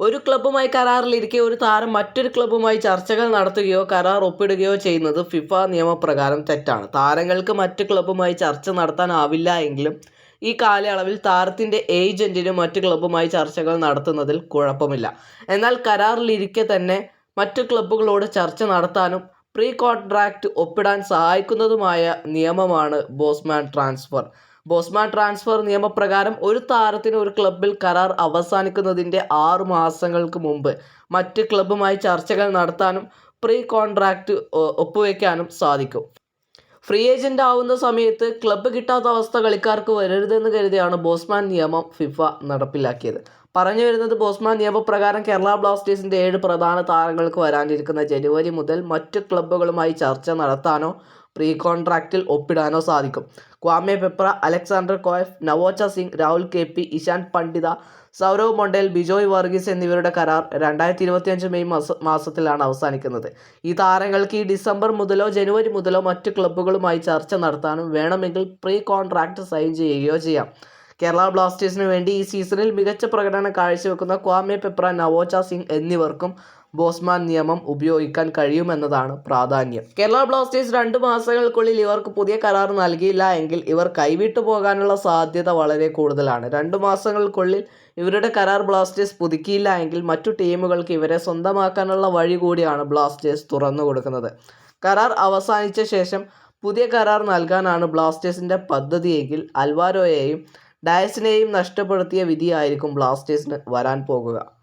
ഒരു ക്ലബ്ബുമായി കരാറിലിരിക്കെ ഒരു താരം മറ്റൊരു ക്ലബ്ബുമായി ചർച്ചകൾ നടത്തുകയോ കരാർ ഒപ്പിടുകയോ ചെയ്യുന്നത് ഫിഫ നിയമപ്രകാരം തെറ്റാണ്. താരങ്ങൾക്ക് മറ്റു ക്ലബ്ബുമായി ചർച്ച നടത്താനാവില്ല എങ്കിലും ഈ കാലയളവിൽ താരത്തിന്റെ ഏജന്റിന് മറ്റു ക്ലബ്ബുമായി ചർച്ചകൾ നടത്തുന്നതിൽ കുഴപ്പമില്ല. എന്നാൽ കരാറിലിരിക്കെ തന്നെ മറ്റു ക്ലബ്ബുകളോട് ചർച്ച നടത്താനും പ്രീ കോൺട്രാക്റ്റ് ഒപ്പിടാൻ സഹായിക്കുന്നതുമായ നിയമമാണ് ബോസ്മാൻ ട്രാൻസ്ഫർ ബോസ്മാൻ ട്രാൻസ്ഫർ നിയമപ്രകാരം ഒരു താരത്തിന് ഒരു ക്ലബിൽ കരാർ അവസാനിക്കുന്നതിന്റെ ആറു മാസങ്ങൾക്ക് മുമ്പ് മറ്റ് ക്ലബ്ബുമായി ചർച്ചകൾ നടത്താനും പ്രീ കോൺട്രാക്റ്റ് ഒപ്പുവെക്കാനും സാധിക്കും. ഫ്രീ ഏജന്റ് ആവുന്ന സമയത്ത് ക്ലബ്ബ് കിട്ടാത്ത അവസ്ഥ കളിക്കാർക്ക് വരരുതെന്ന് കരുതിയാണ് ബോസ്മാൻ നിയമം ഫിഫ നടപ്പിലാക്കിയത്. പറഞ്ഞു വരുന്നത് ബോസ്മാൻ നിയമപ്രകാരം കേരള ബ്ലാസ്റ്റേഴ്സിന്റെ ഏഴ് പ്രധാന താരങ്ങൾക്ക് വരാനിരിക്കുന്ന ജനുവരി മുതൽ മറ്റ് ക്ലബ്ബുകളുമായി ചർച്ച നടത്താനോ പ്രീ കോൺട്രാക്റ്റിൽ ഒപ്പിടാനോ സാധിക്കും. Kwame Peprah Alexandre Coeff Naocha Singh Rahul K P Ishan Pandita Sourav Mandal Bijoy Varghese എന്നിവരുടെ കരാർ രണ്ടായിരത്തി ഇരുപത്തിയഞ്ച് മെയ് മാസ മാസത്തിലാണ് അവസാനിക്കുന്നത്. ഈ താരങ്ങൾക്ക് ഈ ഡിസംബർ മുതലോ ജനുവരി മുതലോ മറ്റ് ക്ലബ്ബുകളുമായി ചർച്ച നടത്താനും വേണമെങ്കിൽ പ്രീ കോൺട്രാക്റ്റ് സൈൻ ചെയ്യുകയോ ചെയ്യാം. കേരള ബ്ലാസ്റ്റേഴ്സിന് വേണ്ടി ഈ സീസണിൽ മികച്ച പ്രകടനം കാഴ്ചവെക്കുന്ന ക്വാമെ പെപ്ര നവോച്ച സിംഗ് എന്നിവർക്കും ബോസ്മാൻ നിയമം ഉപയോഗിക്കാൻ കഴിയുമെന്നതാണ് പ്രാധാന്യം. കേരള ബ്ലാസ്റ്റേഴ്സ് രണ്ട് മാസങ്ങൾക്കുള്ളിൽ ഇവർക്ക് പുതിയ കരാർ നൽകിയില്ല എങ്കിൽ ഇവർ കൈവിട്ടു പോകാനുള്ള സാധ്യത വളരെ കൂടുതലാണ്. രണ്ട് മാസങ്ങൾക്കുള്ളിൽ ഇവരുടെ കരാർ ബ്ലാസ്റ്റേഴ്സ് പുതുക്കിയില്ല എങ്കിൽ മറ്റു ടീമുകൾക്ക് ഇവരെ സ്വന്തമാക്കാനുള്ള വഴി കൂടിയാണ് ബ്ലാസ്റ്റേഴ്സ് തുറന്നു കൊടുക്കുന്നത്. കരാർ അവസാനിച്ച ശേഷം പുതിയ കരാർ നൽകാനാണ് ബ്ലാസ്റ്റേഴ്സിന്റെ പദ്ധതിയെങ്കിൽ അൽവാരോയെയും ഡയസിനെയും നഷ്ടപ്പെടുത്തിയ വിധിയായിരിക്കും ബ്ലാസ്റ്റേഴ്സിന് വരാൻ പോകുക.